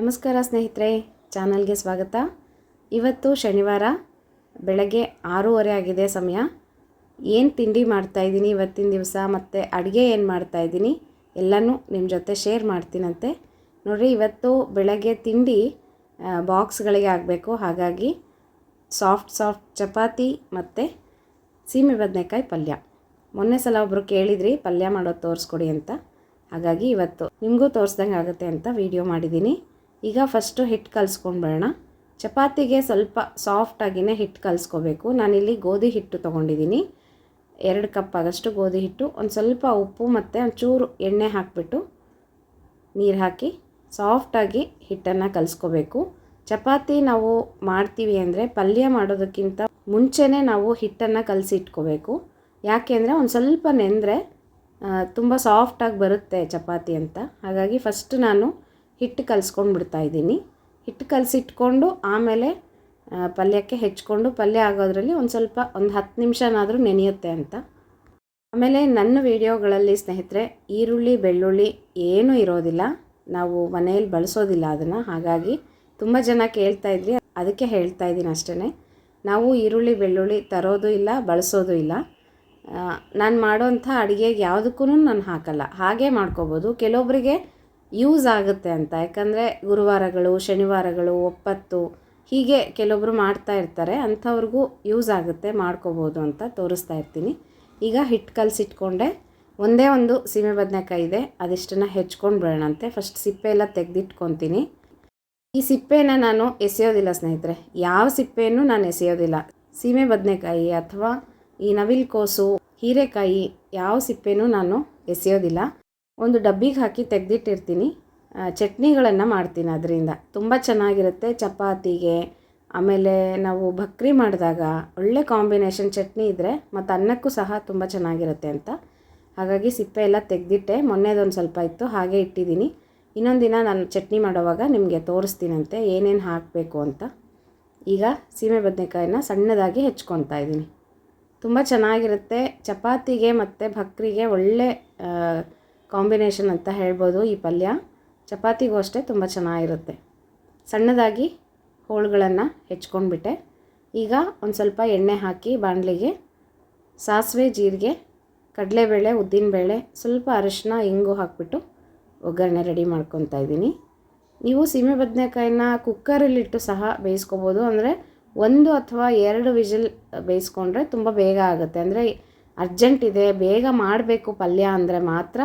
ನಮಸ್ಕಾರ ಸ್ನೇಹಿತರೆ, ಚಾನಲ್ಗೆ ಸ್ವಾಗತ. ಇವತ್ತು ಶನಿವಾರ, ಬೆಳಗ್ಗೆ ಆರೂವರೆ ಆಗಿದೆ ಸಮಯ. ಏನು ತಿಂಡಿ ಮಾಡ್ತಾಯಿದ್ದೀನಿ ಇವತ್ತಿನ ದಿವಸ, ಮತ್ತು ಅಡುಗೆ ಏನು ಮಾಡ್ತಾಯಿದ್ದೀನಿ ಎಲ್ಲನೂ ನಿಮ್ಮ ಜೊತೆ ಶೇರ್ ಮಾಡ್ತೀನಂತೆ. ನೋಡಿರಿ, ಇವತ್ತು ಬೆಳಗ್ಗೆ ತಿಂಡಿ ಬಾಕ್ಸ್ಗಳಿಗೆ ಆಗಬೇಕು ಹಾಗಾಗಿ ಸಾಫ್ಟ್ ಸಾಫ್ಟ್ ಚಪಾತಿ ಮತ್ತು ಸೀಮೆ ಬದನೆಕಾಯಿ ಪಲ್ಯ. ಮೊನ್ನೆ ಸಲ ಒಬ್ಬರು ಕೇಳಿದ್ರಿ, ಪಲ್ಯ ಮಾಡೋದು ತೋರಿಸ್ಕೊಡಿ ಅಂತ. ಹಾಗಾಗಿ ಇವತ್ತು ನಿಮಗೂ ತೋರಿಸ್ದಂಗೆ ಆಗುತ್ತೆ ಅಂತ ವಿಡಿಯೋ ಮಾಡಿದ್ದೀನಿ. ಈಗ ಫಸ್ಟು ಹಿಟ್ಟು ಕಲಿಸ್ಕೊಂಡು ಬರೋಣ. ಚಪಾತಿಗೆ ಸ್ವಲ್ಪ ಸಾಫ್ಟಾಗಿಯೇ ಹಿಟ್ಟು ಕಲಿಸ್ಕೋಬೇಕು. ನಾನಿಲ್ಲಿ ಗೋಧಿ ಹಿಟ್ಟು ತೊಗೊಂಡಿದ್ದೀನಿ. ಎರಡು ಕಪ್ ಆಗಷ್ಟು ಗೋಧಿ ಹಿಟ್ಟು, ಒಂದು ಸ್ವಲ್ಪ ಉಪ್ಪು ಮತ್ತು ಒಂಚೂರು ಎಣ್ಣೆ ಹಾಕಿಬಿಟ್ಟು ನೀರು ಹಾಕಿ ಸಾಫ್ಟಾಗಿ ಹಿಟ್ಟನ್ನು ಕಲಿಸ್ಕೋಬೇಕು. ಚಪಾತಿ ನಾವು ಮಾಡ್ತೀವಿ ಅಂದರೆ ಪಲ್ಯ ಮಾಡೋದಕ್ಕಿಂತ ಮುಂಚೆನೇ ನಾವು ಹಿಟ್ಟನ್ನು ಕಲಸಿ ಇಟ್ಕೋಬೇಕು ಯಾಕೆ ಅಂದರೆ ಒಂದು ಸ್ವಲ್ಪ ನೆಂದರೆ ತುಂಬ ಸಾಫ್ಟಾಗಿ ಬರುತ್ತೆ ಚಪಾತಿ ಅಂತ. ಹಾಗಾಗಿ ಫಸ್ಟ್ ನಾನು ಹಿಟ್ಟು ಕಲಿಸ್ಕೊಂಡು ಬಿಡ್ತಾ ಇದ್ದೀನಿ. ಹಿಟ್ಟು ಕಲಸಿಟ್ಕೊಂಡು ಆಮೇಲೆ ಪಲ್ಯಕ್ಕೆ ಹೆಚ್ಕೊಂಡು ಪಲ್ಯ ಆಗೋದ್ರಲ್ಲಿ ಒಂದು ಸ್ವಲ್ಪ ಒಂದು ಹತ್ತು ನಿಮಿಷನಾದರೂ ನೆನೆಯುತ್ತೆ ಅಂತ. ಆಮೇಲೆ ನನ್ನ ವಿಡಿಯೋಗಳಲ್ಲಿ ಸ್ನೇಹಿತರೆ, ಈರುಳ್ಳಿ, ಬೆಳ್ಳುಳ್ಳಿ ಏನೂ ಇರೋದಿಲ್ಲ. ನಾವು ಮನೆಯಲ್ಲಿ ಬಳಸೋದಿಲ್ಲ ಅದನ್ನು. ಹಾಗಾಗಿ ತುಂಬ ಜನ ಕೇಳ್ತಾ ಇದ್ರಿ, ಅದಕ್ಕೆ ಹೇಳ್ತಾ ಇದ್ದೀನಿ ಅಷ್ಟೇ ನಾವು ಈರುಳ್ಳಿ, ಬೆಳ್ಳುಳ್ಳಿ ತರೋದು ಇಲ್ಲ, ಬಳಸೋದು ಇಲ್ಲ. ನಾನು ಮಾಡೋಂಥ ಅಡುಗೆಗೆ ಯಾವುದಕ್ಕೂ ನಾನು ಹಾಕಲ್ಲ. ಹಾಗೇ ಮಾಡ್ಕೋಬೋದು. ಕೆಲವೊಬ್ಬರಿಗೆ ಯೂಸ್ ಆಗುತ್ತೆ ಅಂತ. ಯಾಕಂದರೆ ಗುರುವಾರಗಳು, ಶನಿವಾರಗಳು, ಒಪ್ಪತ್ತು, ಹೀಗೆ ಕೆಲವೊಬ್ಬರು ಮಾಡ್ತಾ ಇರ್ತಾರೆ. ಅಂಥವ್ರಿಗೂ ಯೂಸ್ ಆಗುತ್ತೆ, ಮಾಡ್ಕೋಬೋದು ಅಂತ ತೋರಿಸ್ತಾ ಇರ್ತೀನಿ. ಈಗ ಹಿಟ್ಟು ಕಲಸಿಟ್ಕೊಂಡೆ. ಒಂದೇ ಒಂದು ಸೀಮೆ ಬದನೆಕಾಯಿ ಇದೆ. ಅದಿಷ್ಟನ್ನು ಹೆಚ್ಕೊಂಡು ಬಿಡೋಣಂತೆ ಫಸ್ಟ್ ಸಿಪ್ಪೆ ಎಲ್ಲ ತೆಗೆದಿಟ್ಕೊತೀನಿ. ಈ ಸಿಪ್ಪೆನ ನಾನು ಎಸೆಯೋದಿಲ್ಲ ಸ್ನೇಹಿತರೆ. ಯಾವ ಸಿಪ್ಪೆಯನ್ನು ನಾನು ಎಸೆಯೋದಿಲ್ಲ. ಸೀಮೆ ಬದನೆಕಾಯಿ ಅಥವಾ ಈ ನವಿಲ್ಕೋಸು, ಹೀರೆಕಾಯಿ, ಯಾವ ಸಿಪ್ಪೆನೂ ನಾನು ಎಸೆಯೋದಿಲ್ಲ. ಒಂದು ಡಬ್ಬಿಗೆ ಹಾಕಿ ತೆಗೆದಿಟ್ಟಿರ್ತೀನಿ. ಚಟ್ನಿಗಳನ್ನು ಮಾಡ್ತೀನಿ ಅದರಿಂದ. ತುಂಬ ಚೆನ್ನಾಗಿರುತ್ತೆ ಚಪಾತಿಗೆ, ಆಮೇಲೆ ನಾವು ಭಕ್ರಿ ಮಾಡಿದಾಗ ಒಳ್ಳೆ ಕಾಂಬಿನೇಷನ್ ಚಟ್ನಿ ಇದ್ದರೆ ಮತ್ತು ಅನ್ನಕ್ಕೂ ಸಹ ತುಂಬ ಚೆನ್ನಾಗಿರುತ್ತೆ ಅಂತ. ಹಾಗಾಗಿ ಸಿಪ್ಪೆ ಎಲ್ಲ ತೆಗೆದಿಟ್ಟೆ, ಮೊನ್ನೆದೊಂದು ಸ್ವಲ್ಪ ಇತ್ತು, ಹಾಗೆ ಇಟ್ಟಿದ್ದೀನಿ. ಇನ್ನೊಂದು ದಿನ ನಾನು ಚಟ್ನಿ ಮಾಡೋವಾಗ ನಿಮಗೆ ತೋರಿಸ್ತೀನಂತೆ ಏನೇನು ಹಾಕಬೇಕು ಅಂತ. ಈಗ ಸೀಮೆ ಬದನೆಕಾಯಿನ ಸಣ್ಣದಾಗಿ ಹೆಚ್ಕೊತಾ ಇದ್ದೀನಿ. ತುಂಬ ಚೆನ್ನಾಗಿರುತ್ತೆ, ಚಪಾತಿಗೆ ಮತ್ತು ಭಕ್ರಿಗೆ ಒಳ್ಳೆ ಕಾಂಬಿನೇಷನ್ ಅಂತ ಹೇಳ್ಬೋದು ಈ ಪಲ್ಯ. ಚಪಾತಿಗೂ ಅಷ್ಟೇ ತುಂಬ ಚೆನ್ನಾಗಿರುತ್ತೆ. ಸಣ್ಣದಾಗಿ ಹೋಳುಗಳನ್ನು ಹೆಚ್ಕೊಂಡ್ಬಿಟ್ಟೆ. ಈಗ ಒಂದು ಸ್ವಲ್ಪ ಎಣ್ಣೆ ಹಾಕಿ ಬಾಣಲಿಗೆ ಸಾಸಿವೆ, ಜೀರಿಗೆ, ಕಡಲೆಬೇಳೆ, ಉದ್ದಿನಬೇಳೆ, ಸ್ವಲ್ಪ ಅರಿಶಿನ ಇಂಗು ಹಾಕಿಬಿಟ್ಟು ಒಗ್ಗರಣೆ ರೆಡಿ ಮಾಡ್ಕೊತಾ ಇದ್ದೀನಿ. ನೀವು ಸೀಮೆ ಬದನೆಕಾಯಿನ ಕುಕ್ಕರಲ್ಲಿಟ್ಟು ಸಹ ಬೇಯಿಸ್ಕೊಬೋದು. ಅಂದರೆ ಒಂದು ಅಥವಾ ಎರಡು ವಿಜಿಲ್ ಬೇಯಿಸ್ಕೊಂಡ್ರೆ ತುಂಬ ಬೇಗ ಆಗುತ್ತೆ. ಅಂದರೆ ಅರ್ಜೆಂಟ್ ಇದೆ, ಬೇಗ ಮಾಡಬೇಕು ಪಲ್ಯ ಅಂದರೆ ಮಾತ್ರ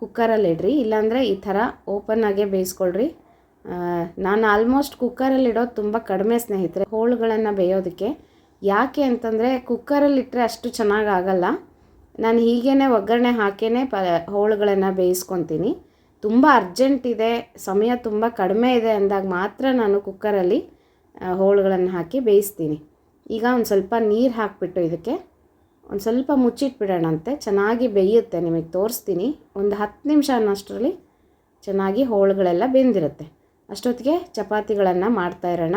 ಕುಕ್ಕರಲ್ಲಿ ಇಡ್ರಿ, ಇಲ್ಲಾಂದರೆ ಈ ಥರ ಓಪನ್ ಆಗೇ ಬೇಯಿಸ್ಕೊಳ್ರಿ. ನಾನು ಆಲ್ಮೋಸ್ಟ್ ಕುಕ್ಕರಲ್ಲಿ ಇಡೋದು ತುಂಬ ಕಡಿಮೆ ಸ್ನೇಹಿತರೆ, ಹೋಳುಗಳನ್ನು ಬೇಯೋದಕ್ಕೆ. ಯಾಕೆ ಅಂತಂದರೆ ಕುಕ್ಕರಲ್ಲಿಟ್ಟರೆ ಅಷ್ಟು ಚೆನ್ನಾಗಿ ಆಗಲ್ಲ. ನಾನು ಹೀಗೇ ಒಗ್ಗರಣೆ ಹಾಕೇ ಪ, ಹೋಳುಗಳನ್ನು ಬೇಯಿಸ್ಕೊತೀನಿ. ತುಂಬ ಅರ್ಜೆಂಟ್ ಇದೆ, ಸಮಯ ತುಂಬ ಕಡಿಮೆ ಇದೆ ಅಂದಾಗ ಮಾತ್ರ ನಾನು ಕುಕ್ಕರಲ್ಲಿ ಹೋಳುಗಳನ್ನು ಹಾಕಿ ಬೇಯಿಸ್ತೀನಿ. ಈಗ ಒಂದು ಸ್ವಲ್ಪ ನೀರು ಹಾಕಿಬಿಟ್ಟು ಇದಕ್ಕೆ ಒಂದು ಸ್ವಲ್ಪ ಮುಚ್ಚಿಟ್ಬಿಡೋಣಂತೆ. ಚೆನ್ನಾಗಿ ಬೇಯುತ್ತೆ, ನಿಮಗೆ ತೋರಿಸ್ತೀನಿ. ಒಂದು ಹತ್ತು ನಿಮಿಷ ಅನ್ನೋಷ್ಟರಲ್ಲಿ ಚೆನ್ನಾಗಿ ಹೋಳುಗಳೆಲ್ಲ ಬೆಂದಿರುತ್ತೆ. ಅಷ್ಟೊತ್ತಿಗೆ ಚಪಾತಿಗಳನ್ನು ಮಾಡ್ತಾ ಇರೋಣ.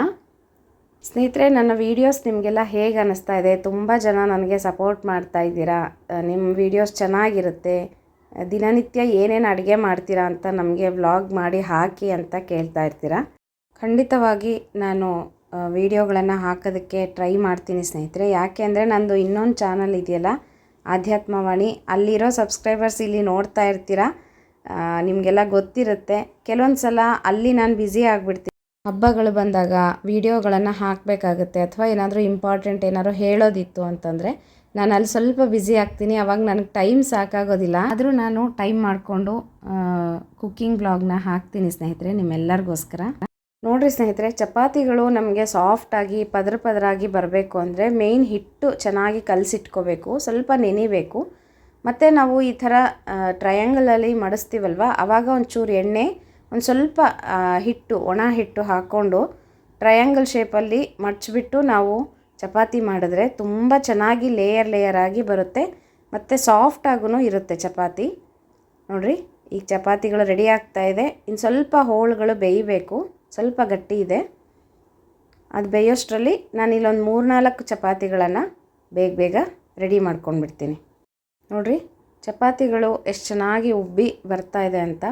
ಸ್ನೇಹಿತರೆ, ನನ್ನ ವೀಡಿಯೋಸ್ ನಿಮಗೆಲ್ಲ ಹೇಗೆ ಅನ್ನಿಸ್ತಾ ಇದೆ? ತುಂಬ ಜನ ನನಗೆ ಸಪೋರ್ಟ್ ಮಾಡ್ತಾ ಇದ್ದೀರಾ? ನಿಮ್ಮ ವೀಡಿಯೋಸ್ ಚೆನ್ನಾಗಿರುತ್ತೆ. ದಿನನಿತ್ಯ ಏನೇನು ಅಡುಗೆ ಮಾಡ್ತೀರಾ ಅಂತ ನಮಗೆ ವ್ಲಾಗ್ ಮಾಡಿ ಹಾಕಿ ಅಂತ ಕೇಳ್ತಾ ಇರ್ತೀರಾ? ಖಂಡಿತವಾಗಿ ನಾನು ವೀಡಿಯೋಗಳನ್ನು ಹಾಕೋದಕ್ಕೆ ಟ್ರೈ ಮಾಡ್ತೀನಿ ಸ್ನೇಹಿತರೆ. ಯಾಕೆ ಅಂದರೆ ನಂದು ಇನ್ನೊಂದು ಚಾನಲ್ ಇದೆಯಲ್ಲ, ಆಧ್ಯಾತ್ಮವಾಣಿ. ಅಲ್ಲಿರೋ ಸಬ್ಸ್ಕ್ರೈಬರ್ಸ್ ಇಲ್ಲಿ ನೋಡ್ತಾ ಇರ್ತೀರ? ನಿಮಗೆಲ್ಲ ಗೊತ್ತಿರುತ್ತೆ. ಕೆಲವೊಂದು ಸಲ ಅಲ್ಲಿ ನಾನು ಬ್ಯುಸಿ ಆಗಿಬಿಡ್ತೀನಿ. ಹಬ್ಬಗಳು ಬಂದಾಗ ವೀಡಿಯೋಗಳನ್ನು ಹಾಕಬೇಕಾಗುತ್ತೆ, ಅಥವಾ ಏನಾದರೂ ಇಂಪಾರ್ಟೆಂಟ್ ಏನಾದರೂ ಹೇಳೋದಿತ್ತು ಅಂತಂದರೆ ನಾನು ಅಲ್ಲಿ ಸ್ವಲ್ಪ ಬ್ಯುಸಿ ಆಗ್ತೀನಿ, ಅವಾಗ ನನಗೆ ಟೈಮ್ ಸಾಕಾಗೋದಿಲ್ಲ. ಆದರೂ ನಾನು ಟೈಮ್ ಮಾಡಿಕೊಂಡು ಕುಕ್ಕಿಂಗ್ ಬ್ಲಾಗ್ನ ಹಾಕ್ತೀನಿ ಸ್ನೇಹಿತರೆ, ನಿಮ್ಮೆಲ್ಲರಿಗೋಸ್ಕರ. ನೋಡಿರಿ ಸ್ನೇಹಿತರೆ, ಚಪಾತಿಗಳು ನಮಗೆ ಸಾಫ್ಟಾಗಿ ಪದರ ಪದರಾಗಿ ಬರಬೇಕು ಅಂದರೆ ಮೇಯ್ನ್ ಹಿಟ್ಟು ಚೆನ್ನಾಗಿ ಕಲಸಿಟ್ಕೋಬೇಕು, ಸ್ವಲ್ಪ ನೆನಿಬೇಕು. ಮತ್ತು ನಾವು ಈ ಥರ ಟ್ರಯಾಂಗಲಲ್ಲಿ ಮಡಿಸ್ತೀವಲ್ವ ಆವಾಗ ಒಂಚೂರು ಎಣ್ಣೆ, ಒಂದು ಸ್ವಲ್ಪ ಹಿಟ್ಟು, ಒಣ ಹಿಟ್ಟು ಹಾಕ್ಕೊಂಡು ಟ್ರಯಾಂಗಲ್ ಶೇಪಲ್ಲಿ ಮಡಚಿಬಿಟ್ಟು ನಾವು ಚಪಾತಿ ಮಾಡಿದ್ರೆ ತುಂಬ ಚೆನ್ನಾಗಿ ಲೇಯರ್ ಲೇಯರ್ ಆಗಿ ಬರುತ್ತೆ. ಮತ್ತು ಸಾಫ್ಟಾಗೂ ಇರುತ್ತೆ ಚಪಾತಿ. ನೋಡಿರಿ ಈಗ ಚಪಾತಿಗಳು ರೆಡಿ ಆಗ್ತಾ ಇದೆ. ಇನ್ನು ಸ್ವಲ್ಪ ಹೋಳುಗಳು ಬೇಯಬೇಕು. ಸ್ವಲ್ಪ ಗಟ್ಟಿ ಇದೆ. ಅದು ಬೇಯೋಷ್ಟರಲ್ಲಿ ನಾನು ಇಲ್ಲೊಂದು ಮೂರ್ನಾಲ್ಕು ಚಪಾತಿಗಳನ್ನು ಬೇಗ ಬೇಗ ರೆಡಿ ಮಾಡ್ಕೊಂಡ್ಬಿಡ್ತೀನಿ ನೋಡಿರಿ, ಚಪಾತಿಗಳು ಎಷ್ಟು ಚೆನ್ನಾಗಿ ಉಬ್ಬಿ ಬರ್ತಾ ಇದೆ ಅಂತ.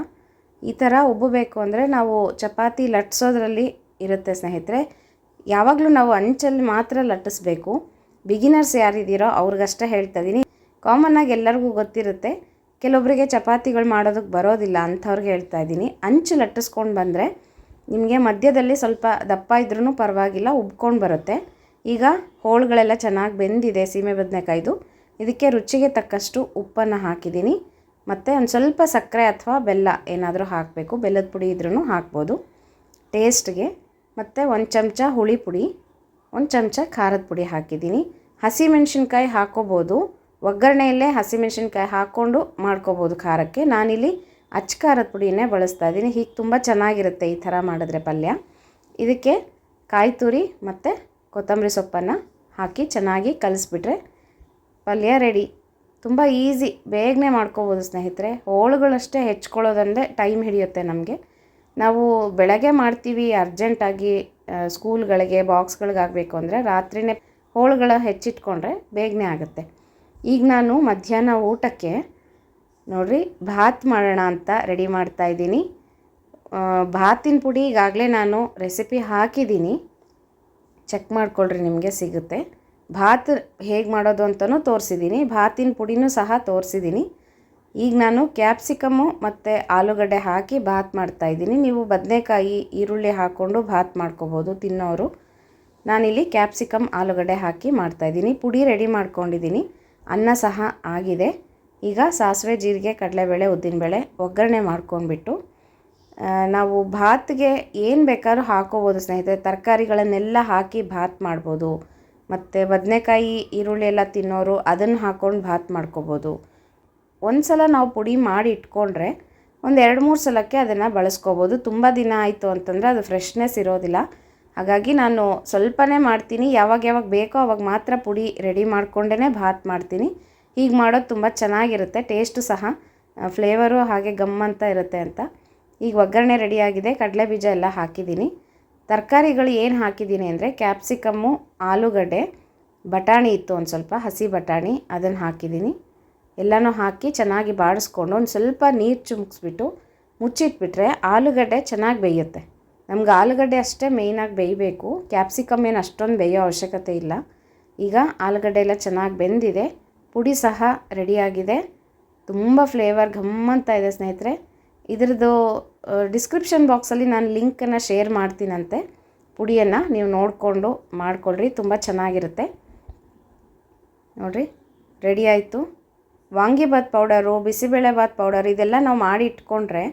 ಈ ಥರ ಉಬ್ಬಬೇಕು ಅಂದರೆ ನಾವು ಚಪಾತಿ ಲಟ್ಸೋದ್ರಲ್ಲಿ ಇರುತ್ತೆ ಸ್ನೇಹಿತರೆ. ಯಾವಾಗಲೂ ನಾವು ಅಂಚಲ್ಲಿ ಮಾತ್ರ ಲಟ್ಟಿಸ್ಬೇಕು. ಬಿಗಿನರ್ಸ್ ಯಾರಿದ್ದೀರೋ ಅವ್ರಿಗಷ್ಟೇ ಹೇಳ್ತಾ ಇದ್ದೀನಿ ಕಾಮನ್ನಾಗಿ ಎಲ್ಲರಿಗೂ ಗೊತ್ತಿರುತ್ತೆ ಕೆಲವೊಬ್ಬರಿಗೆ ಚಪಾತಿಗಳು ಮಾಡೋದಕ್ಕೆ ಬರೋದಿಲ್ಲ ಅಂಥವ್ರಿಗೆ ಹೇಳ್ತಾ ಇದ್ದೀನಿ ಅಂಚು ಲಟ್ಟಿಸ್ಕೊಂಡು ಬಂದರೆ ನಿಮಗೆ ಮಧ್ಯದಲ್ಲಿ ಸ್ವಲ್ಪ ದಪ್ಪ ಇದ್ರೂ ಪರವಾಗಿಲ್ಲ, ಉಬ್ಕೊಂಡು ಬರುತ್ತೆ. ಈಗ ಹೋಳುಗಳೆಲ್ಲ ಚೆನ್ನಾಗಿ ಬೆಂದಿದೆ ಸೀಮೆ ಬದನೆಕಾಯ್ದು. ಇದಕ್ಕೆ ರುಚಿಗೆ ತಕ್ಕಷ್ಟು ಉಪ್ಪನ್ನು ಹಾಕಿದ್ದೀನಿ. ಮತ್ತು ಒಂದು ಸ್ವಲ್ಪ ಸಕ್ಕರೆ ಅಥವಾ ಬೆಲ್ಲ ಏನಾದರೂ ಹಾಕಬೇಕು. ಬೆಲ್ಲದ ಪುಡಿ ಇದ್ರೂ ಹಾಕ್ಬೋದು. ಟೇಸ್ಟ್ಗೆ ಮತ್ತು ಒಂದು ಚಮಚ ಹುಳಿ ಪುಡಿ, ಒಂದು ಚಮಚ ಖಾರದ ಪುಡಿ ಹಾಕಿದ್ದೀನಿ. ಹಸಿಮೆಣ್ಸಿನ್ಕಾಯಿ ಹಾಕೋಬೋದು. ಒಗ್ಗರಣೆಯಲ್ಲೇ ಹಸಿಮೆಣ್ಸಿನ್ಕಾಯಿ ಹಾಕ್ಕೊಂಡು ಮಾಡ್ಕೋಬೋದು ಖಾರಕ್ಕೆ. ನಾನಿಲ್ಲಿ ಅಚ್ಚ ಪುಡಿನೇ ಬಳಸ್ತಾ ಇದ್ದೀನಿ. ಹೀಗೆ ತುಂಬ ಚೆನ್ನಾಗಿರುತ್ತೆ ಈ ಥರ ಮಾಡಿದ್ರೆ ಪಲ್ಯ. ಇದಕ್ಕೆ ಕಾಯಿ ತುರಿ ಮತ್ತು ಕೊತ್ತಂಬರಿ ಸೊಪ್ಪನ್ನು ಹಾಕಿ ಚೆನ್ನಾಗಿ ಕಲಿಸ್ಬಿಟ್ರೆ ಪಲ್ಯ ರೆಡಿ. ತುಂಬ ಈಸಿ, ಬೇಗನೆ ಮಾಡ್ಕೋಬೋದು ಸ್ನೇಹಿತರೆ. ಹೋಳುಗಳಷ್ಟೇ ಹೆಚ್ಕೊಳ್ಳೋದಂದರೆ ಟೈಮ್ ಹಿಡಿಯುತ್ತೆ ನಮಗೆ. ನಾವು ಬೆಳಗ್ಗೆ ಮಾಡ್ತೀವಿ ಅರ್ಜೆಂಟಾಗಿ ಸ್ಕೂಲ್ಗಳಿಗೆ ಬಾಕ್ಸ್ಗಳಿಗಾಗಬೇಕು ಅಂದರೆ ರಾತ್ರಿನೇ ಹೋಳುಗಳ ಹೆಚ್ಚಿಟ್ಕೊಂಡ್ರೆ ಬೇಗನೆ ಆಗುತ್ತೆ. ಈಗ ನಾನು ಮಧ್ಯಾಹ್ನ ಊಟಕ್ಕೆ ನೋಡಿರಿ, ಭಾತ್ ಮಾಡೋಣ ಅಂತ ರೆಡಿ ಮಾಡ್ತಾ ಇದ್ದೀನಿ. ಭಾತಿನ ಪುಡಿ ಈಗಾಗಲೇ ನಾನು ರೆಸಿಪಿ ಹಾಕಿದ್ದೀನಿ. ಚೆಕ್ ಮಾಡಿಕೊಳ್ರಿ ನಿಮಗೆ ಸಿಗುತ್ತೆ. ಭಾತ್ ಹೇಗೆ ಮಾಡೋದು ಅಂತಲೂ ತೋರಿಸಿದ್ದೀನಿ. ಭಾತಿನ ಪುಡಿನೂ ಸಹ ತೋರಿಸಿದ್ದೀನಿ. ಈಗ ನಾನು ಕ್ಯಾಪ್ಸಿಕಮ್ಮು ಮತ್ತು ಆಲೂಗಡ್ಡೆ ಹಾಕಿ ಭಾತ್ ಮಾಡ್ತಾಯಿದ್ದೀನಿ ನೀವು ಬದನೆಕಾಯಿ, ಈರುಳ್ಳಿ ಹಾಕ್ಕೊಂಡು ಭಾತ್ ಮಾಡ್ಕೋಬೋದು ತಿನ್ನೋರು. ನಾನಿಲ್ಲಿ ಕ್ಯಾಪ್ಸಿಕಮ್ ಆಲೂಗಡ್ಡೆ ಹಾಕಿ ಮಾಡ್ತಾಯಿದ್ದೀನಿ ಪುಡಿ ರೆಡಿ ಮಾಡ್ಕೊಂಡಿದ್ದೀನಿ. ಅನ್ನ ಸಹ ಆಗಿದೆ. ಈಗ ಸಾಸಿವೆ, ಜೀರಿಗೆ, ಕಡಲೆಬೇಳೆ, ಉದ್ದಿನಬೇಳೆ ಒಗ್ಗರಣೆ ಮಾಡ್ಕೊಂಡ್ಬಿಟ್ಟು ನಾವು ಭಾತ್ಗೆ ಏನು ಬೇಕಾದ್ರೂ ಹಾಕೋಬೋದು ಸ್ನೇಹಿತರೆ. ತರಕಾರಿಗಳನ್ನೆಲ್ಲ ಹಾಕಿ ಭಾತ್ ಮಾಡ್ಬೋದು. ಮತ್ತು ಬದನೆಕಾಯಿ, ಈರುಳ್ಳಿ ಎಲ್ಲ ತಿನ್ನೋರು ಅದನ್ನು ಹಾಕ್ಕೊಂಡು ಭಾತ್ ಮಾಡ್ಕೋಬೋದು. ಒಂದು ಸಲ ನಾವು ಪುಡಿ ಮಾಡಿ ಇಟ್ಕೊಂಡ್ರೆ ಒಂದು ಎರಡು ಮೂರು ಸಲಕ್ಕೆ ಅದನ್ನು ಬಳಸ್ಕೋಬೋದು. ತುಂಬ ದಿನ ಆಯಿತು ಅಂತಂದರೆ ಅದು ಫ್ರೆಶ್ನೆಸ್ ಇರೋದಿಲ್ಲ. ಹಾಗಾಗಿ ನಾನು ಸ್ವಲ್ಪನೇ ಮಾಡ್ತೀನಿ. ಯಾವಾಗ ಯಾವಾಗ ಬೇಕೋ ಅವಾಗ ಮಾತ್ರ ಪುಡಿ ರೆಡಿ ಮಾಡಿಕೊಂಡೇ ಭಾತ್ ಮಾಡ್ತೀನಿ. ಹೀಗೆ ಮಾಡೋದು ತುಂಬ ಚೆನ್ನಾಗಿರುತ್ತೆ ಟೇಸ್ಟು ಸಹ ಫ್ಲೇವರು ಹಾಗೆ ಗಮ್ ಅಂತ ಇರುತ್ತೆ ಅಂತ. ಈಗ ಒಗ್ಗರಣೆ ರೆಡಿಯಾಗಿದೆ ಕಡಲೆ ಬೀಜ ಎಲ್ಲ ಹಾಕಿದ್ದೀನಿ. ತರಕಾರಿಗಳು ಏನು ಹಾಕಿದ್ದೀನಿ ಅಂದರೆ ಕ್ಯಾಪ್ಸಿಕಮ್ಮು ಆಲೂಗಡ್ಡೆ, ಬಟಾಣಿ ಇತ್ತು ಒಂದು ಸ್ವಲ್ಪ, ಹಸಿ ಬಟಾಣಿ ಅದನ್ನು ಹಾಕಿದ್ದೀನಿ. ಎಲ್ಲನೂ ಹಾಕಿ ಚೆನ್ನಾಗಿ ಬಾಡಿಸ್ಕೊಂಡು ಒಂದು ಸ್ವಲ್ಪ ನೀರು ಚುಮ್ಕಿಸ್ಬಿಟ್ಟು ಮುಚ್ಚಿಟ್ಬಿಟ್ರೆ ಆಲೂಗಡ್ಡೆ ಚೆನ್ನಾಗಿ ಬೇಯುತ್ತೆ. ನಮ್ಗೆ ಆಲೂಗಡ್ಡೆ ಅಷ್ಟೇ ಮೇಯ್ನಾಗಿ ಬೇಯಬೇಕು ಕ್ಯಾಪ್ಸಿಕಮ್ ಏನು ಅಷ್ಟೊಂದು ಬೇಯೋ ಅವಶ್ಯಕತೆ ಇಲ್ಲ. ಈಗ ಆಲೂಗಡ್ಡೆ ಎಲ್ಲ ಚೆನ್ನಾಗಿ ಬೆಂದಿದೆ. ಪುಡಿ ಸಹ ರೆಡಿಯಾಗಿದೆ. ತುಂಬ ಫ್ಲೇವರ್ ಘಮ್ಮಂತ ಇದೆ ಸ್ನೇಹಿತರೆ. ಇದರದ್ದು ಡಿಸ್ಕ್ರಿಪ್ಷನ್ ಬಾಕ್ಸಲ್ಲಿ ನಾನು ಲಿಂಕನ್ನು ಶೇರ್ ಮಾಡ್ತೀನಂತೆ. ಪುಡಿಯನ್ನು ನೀವು ನೋಡಿಕೊಂಡು ಮಾಡಿಕೊಳ್ಳ್ರಿ ತುಂಬ ಚೆನ್ನಾಗಿರುತ್ತೆ. ನೋಡಿರಿ ರೆಡಿ ಆಯಿತು. ವಾಂಗಿಭಾತ್ ಪೌಡರು ಬಿಸಿಬೇಳೆಭಾತ್ ಪೌಡರ್ ಇದೆಲ್ಲ ನಾವು ಮಾಡಿ ಇಟ್ಕೊಂಡ್ರೆ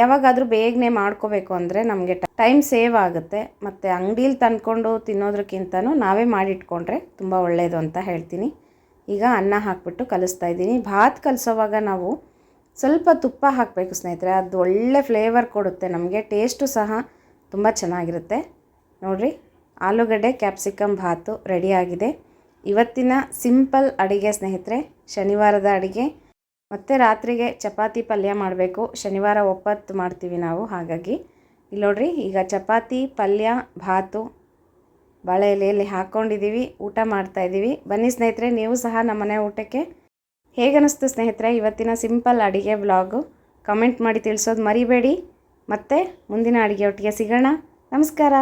ಯಾವಾಗಾದರೂ ಬೇಗನೆ ಮಾಡ್ಕೋಬೇಕು ಅಂದರೆ ನಮಗೆ ಟೈಮ್ ಸೇವ್ ಆಗುತ್ತೆ. ಮತ್ತು ಅಂಗಡೀಲಿ ತಂದ್ಕೊಂಡು ತಿನ್ನೋದಕ್ಕಿಂತನೂ ನಾವೇ ಮಾಡಿಟ್ಕೊಂಡ್ರೆ ತುಂಬ ಒಳ್ಳೆಯದು ಅಂತ ಹೇಳ್ತೀನಿ. ಈಗ ಅನ್ನ ಹಾಕ್ಬಿಟ್ಟು ಕಲಿಸ್ತಾ ಇದ್ದೀನಿ. ಭಾತ್ ಕಲಿಸೋವಾಗ ನಾವು ಸ್ವಲ್ಪ ತುಪ್ಪ ಹಾಕಬೇಕು ಸ್ನೇಹಿತರೆ. ಅದು ಒಳ್ಳೆ ಫ್ಲೇವರ್ ಕೊಡುತ್ತೆ. ನಮಗೆ ಟೇಸ್ಟು ಸಹ ತುಂಬ ಚೆನ್ನಾಗಿರುತ್ತೆ. ನೋಡಿರಿ, ಆಲೂಗಡ್ಡೆ ಕ್ಯಾಪ್ಸಿಕಮ್ ಭಾತು ರೆಡಿಯಾಗಿದೆ ಇವತ್ತಿನ ಸಿಂಪಲ್ ಅಡುಗೆ ಸ್ನೇಹಿತರೆ, ಶನಿವಾರದ ಅಡುಗೆ. ಮತ್ತು ರಾತ್ರಿಗೆ ಚಪಾತಿ ಪಲ್ಯ ಮಾಡಬೇಕು. ಶನಿವಾರ ಒಪ್ಪತ್ತು ಮಾಡ್ತೀವಿ ನಾವು, ಹಾಗಾಗಿ. ಇಲ್ಲಿ ನೋಡ್ರಿ, ಈಗ ಚಪಾತಿ, ಪಲ್ಯ, ಭಾತು ಬಾಳೆ ಎಲೆಯಲ್ಲಿ ಹಾಕ್ಕೊಂಡಿದ್ದೀವಿ ಊಟ ಮಾಡ್ತಾ ಇದ್ದೀವಿ. ಬನ್ನಿ ಸ್ನೇಹಿತರೆ, ನೀವು ಸಹ ನಮ್ಮನೆ ಊಟಕ್ಕೆ. ಹೇಗನ್ನಿಸ್ತು ಸ್ನೇಹಿತರೆ ಇವತ್ತಿನ ಸಿಂಪಲ್ ಅಡುಗೆ ಬ್ಲಾಗು ಕಮೆಂಟ್ ಮಾಡಿ ತಿಳಿಸೋದು ಮರಿಬೇಡಿ. ಮತ್ತು ಮುಂದಿನ ಅಡುಗೆ ಒಟ್ಟಿಗೆ ಸಿಗೋಣ. ನಮಸ್ಕಾರ.